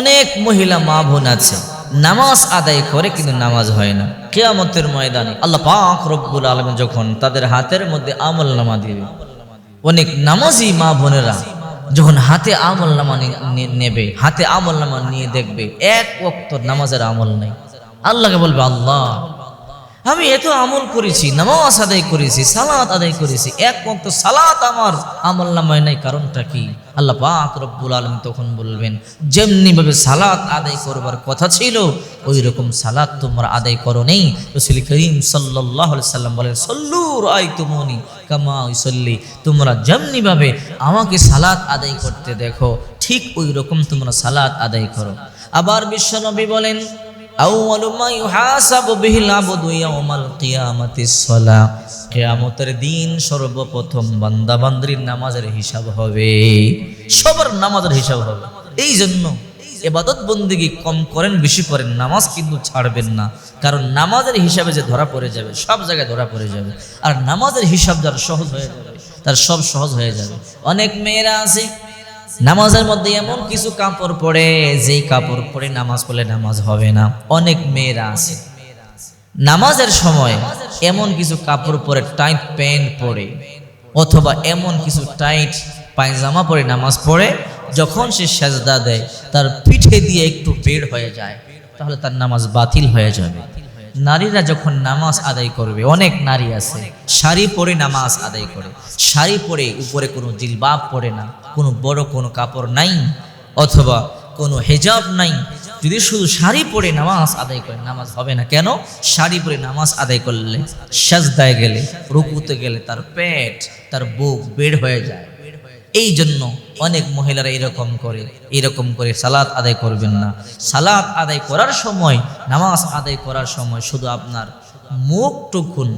অনেক মহিলা মা বোন আছে। নামাজ আদায় করে কিন্তু নামাজ হয় না। কেয়ামতের ময়দানে আল্লাহ পাক রব্বুল আলম যখন তাদের হাতের মধ্যে আমল নামা দিবে, অনেক নামাজি মা বোনেরা যখন হাতে আমল নামা নেবে, হাতে আমল নামা নিয়ে দেখবে, এক ওক্ত নামাজের আমল নেই। আল্লাহকে বলবে, আল্লাহ আমি এত আমল করেছি, নামাজ আদায় করেছি, সালাত আদায় করেছি, এক ওয়াক্ত সালাত আমার আমল নামায় নাই, কারণটা কি? আল্লাহ পাক রব্বুল আলম তখন বলবেন, যেমনি ভাবে সালাত আদায় করবার কথা ছিল ওই রকম সালাত তোমরা আদায় করো নেই। রসুল করিম সাল্লাহ সাল্লাম বলেন সল্লুর আই তুমনি কামা সল্লি তোমরা যেমনি ভাবে আমাকে সালাত আদায় করতে দেখো, ঠিক ওই রকম তোমরা সালাত আদায় করো। আবার বিশ্বনবী বলেন আউয়ালু মা ইউহাসাবু বিহিল আবদু ইয়াউমাল কিয়ামাতিস সালাহ কিয়ামতের দিন সর্বপ্রথম বান্দা বান্দির নামাজের হিসাব হবে। সবার নামাজের হিসাব হবে। এই জন্য এবাদত বন্দিগি কম করেন, বেশি করেন, নামাজ কিন্তু ছাড়বেন না। কারণ নামাজের হিসাবে যে ধরা পড়ে যাবে, সব জায়গায় ধরা পড়ে যাবে। আর নামাজের হিসাব যার সহজ হয়ে যাবে, তার সব সহজ হয়ে যাবে। অনেক মেয়েরা আছে নামাজের মধ্যে এমন কিছু কাপড় পরে, যেই কাপড় পরে নামাজ পড়লে নামাজ হবে না। অনেক মেয়েরা আছে। নামাজের সময় এমন কিছু কাপড় পরে টাইট প্যান্ট পরে, অথবা এমন কিছু টাইট পায়জামা পরে নামাজ পড়ে, যখন সে সেজদা দেয়, তার পিঠে দিয়ে একটু বের হয়ে যায়, তাহলে তার নামাজ বাতিল হয়ে যাবে। নারীরা যখন নামাজ আদায় করবে, অনেক নারী আছে, শাড়ি পরে নামাজ আদায় করে, শাড়ি পরে উপরে কোনো জিলবাব পরে না। কোনো বড় কোনো কাপড় নাই অথবা কোনো হেজাব নাই। যদি শুধু শাড়ি পরে নামাজ আদায় করে নামাজ হবে না কেন? শাড়ি পরে নামাজ আদায় করলে সাজদায় গেলে, রুকুতে গেলে তার পেট, তার বুক বের হয়ে যায়। এই জন্য অনেক মহিলারা এরকম করে এরকম করে সালাত আদায় করবেন না। সালাত আদায় করার সময়, নামাজ আদায় করার সময় শুধু আপনার মুখ টুকুন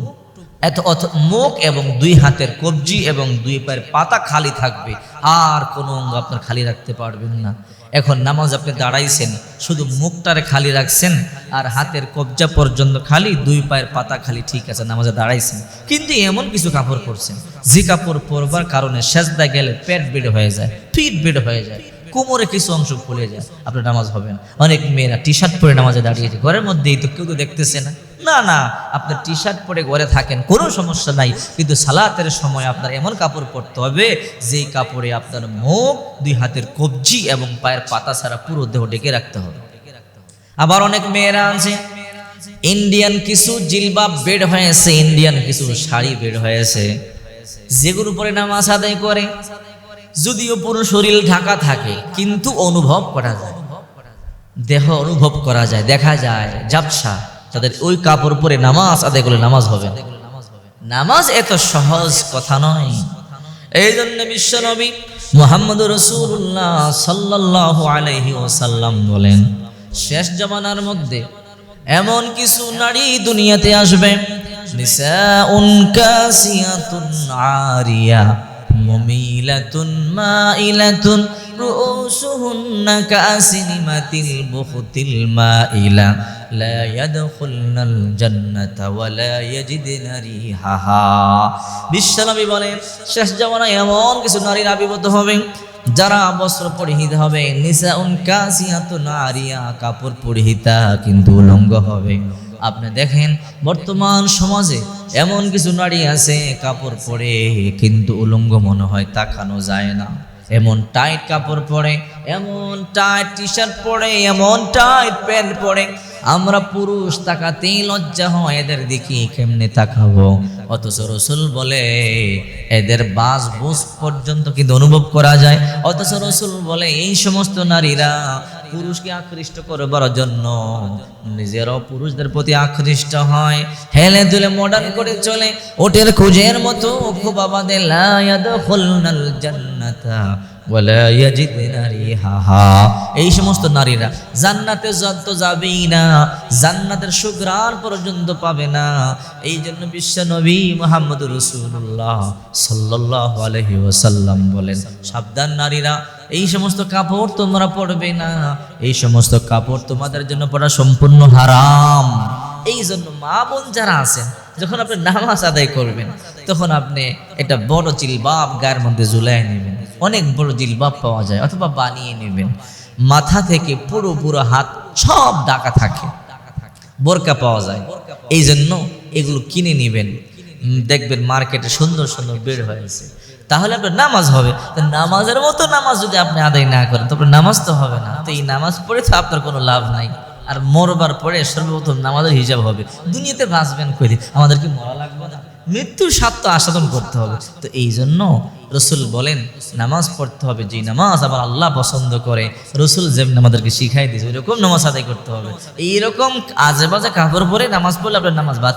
এত অথ মুখ এবং দুই হাতের কবজি এবং দুই পায়ের পাতা খালি থাকবে। আর কোনো অঙ্গ আপনার খালি রাখতে পারবেন না। এখন নামাজ আপনি দাঁড়াইছেন, শুধু মুখটারে খালি রাখছেন, আর হাতের কবজা পর্যন্ত খালি, দুই পায়ের পাতা খালি ঠিক আছে, নামাজে দাঁড়াইছেন। কিন্তু এমন কিছু কাপড় পরছেন যে কাপড় পরবার কারণে সেজদা গেলে পেট বেড়ে হয়ে যায় পিঠ বেড়ে হয়ে যায়। কোমরে কিছু অংশ খুলে যায়, আপনার নামাজ হবে না। অনেক মেয়েরা টি শার্ট পরে নামাজে দাঁড়িয়েছে ঘরের মধ্যেই তো কেউ তো দেখতেছে না। না না, আপনার টি শার্ট পরে ঘরে থাকেন, কোনো সমস্যা নাই, কিন্তু সালাতের সময় আপনার এমন কাপড় পরতে হবে, যেই কাপড়ে আপনার মুখ, দুই হাতের কবজি এবং পায়ের পাতা ছাড়া পুরো দেহ ডেকে রাখতে হবে। আবার অনেক মেয়েরা আছে ইন্ডিয়ান কিছু জিলবাব বেড হয়েছে ইন্ডিয়ান কিছু শাড়ি বেড হয়েছে যেগুলো পরে নামাজ আদায় করে। যদিও পুরো শরীর ঢাকা থাকে, কিন্তু অনুভব করা যায়। দেহ অনুভব করা যায়, দেখা যায়, জাপসা। তাদের ওই কাপড় পরে নামাজ আদায় করলে নামাজ হবে। নামাজ এত সহজ কথা নয়। এই জন্য বিশ্বনবী মোহাম্মদ রসুল্লাহ সাল্লাহ আলহি ওসাল্লাম বলেন, শেষ জমানার মধ্যে এমন কিছু নারী দুনিয়াতে আসবে। নিসাউন কাসিয়াতুন আরিয়া। মুমিলাতুন মাইলাতুন رؤوسهن كأسنمة البخت المائلة لا يدخلن الجنة ولا يجدن ريحها বিশ্বনবী বলেন শেষ জামানায় এমন কিছু নারীর আবির্ভূত হবে যারা বস্ত্র পরিহিত হবে নিসা উন কাসিয়াত নারিয়া কাপড় পরিহিতা কিন্তু উলঙ্গ হবে আপনি দেখেন, বর্তমান সমাজে এমন কিছু নারী আছে, কাপড় পরে কিন্তু উলঙ্গ মনে হয়, তাকানো যায় না। এমন টাইট কাপড় পরে, এমন টাইট টি শার্ট পরে, এমন টাইট প্যান্ট পরে, আমরা পুরুষ তাকাতেই লজ্জা হয়, এদের দেখি কেমনে তাকাবো। অথচ রসুল বলে, এদের বাস বুস পর্যন্ত কিন্তু অনুভব করা যায়। অথচ রসুল বলে, এই সমস্ত নারীরা পুরুষকে আকৃষ্ট করবার জন্য নিজেরও পুরুষদের প্রতি আকৃষ্ট হয়। হেলে দুলে মডার্ন করে চলে। ওটের খুঁজের মতো খুব রিহাহা এই সমস্ত নারীরা জান্নাতে যত যাবেই না, জান্নাতের সুগ্রাণ পর্যন্ত পাবে না। এই জন্য বিশ্ব নবী মোহাম্মদ রসুল্লাহ সাল্লাহ আলহি ওসাল্লাম বলেন, সাবধান নারীরা, এই সমস্ত কাপড় তোমরা পরবে না। এই সমস্ত কাপড় তোমাদের জন্য পড়া সম্পূর্ণ হারাম। এই জন্য মা বোন যারা আছেন যখন আপনি নামাজ আদায় করবেন, তখন আপনি একটা বড় জিলবাব গায়ের মধ্যে ঝুলাই নেবেন। অনেক বড় জিলবাব পাওয়া যায়, অথবা বানিয়ে নেবেন। মাথা থেকে পুরো পুরো হাত সব ডাকা থাকে, বোরকা পাওয়া যায়। এই জন্য এগুলো কিনে নেবেন। দেখবেন মার্কেটে সুন্দর সুন্দর বের হয়েছে। তাহলে আপনার নামাজ হবে। নামাজের মতো নামাজ যদি আপনি আদায় না করেন তারপরে নামাজ তো হবে না। তো এই নামাজ পড়ে তো আপনার কোনো লাভ নাই। আর মরবার পরে সর্বপ্রথম নামাজের হিসাব হবে। দুনিয়াতে বাঁচবেন কইলে আমাদের কি মরা লাগবে না? মৃত্যুর স্বার্থ আস্বাদন করতে হবে। তো এই জন্য রসুল বলেন, নামাজ পড়তে হবে। যে নামাজ আবার আল্লাহ পছন্দ করে, রসুল যেমন আমাদেরকে শিখাই দিয়েছে, ওইরকম নামাজ আদায় করতে হবে। এইরকম আজে বাজে কাপড় পরে নামাজ পড়লে আপনার নামাজ বাদ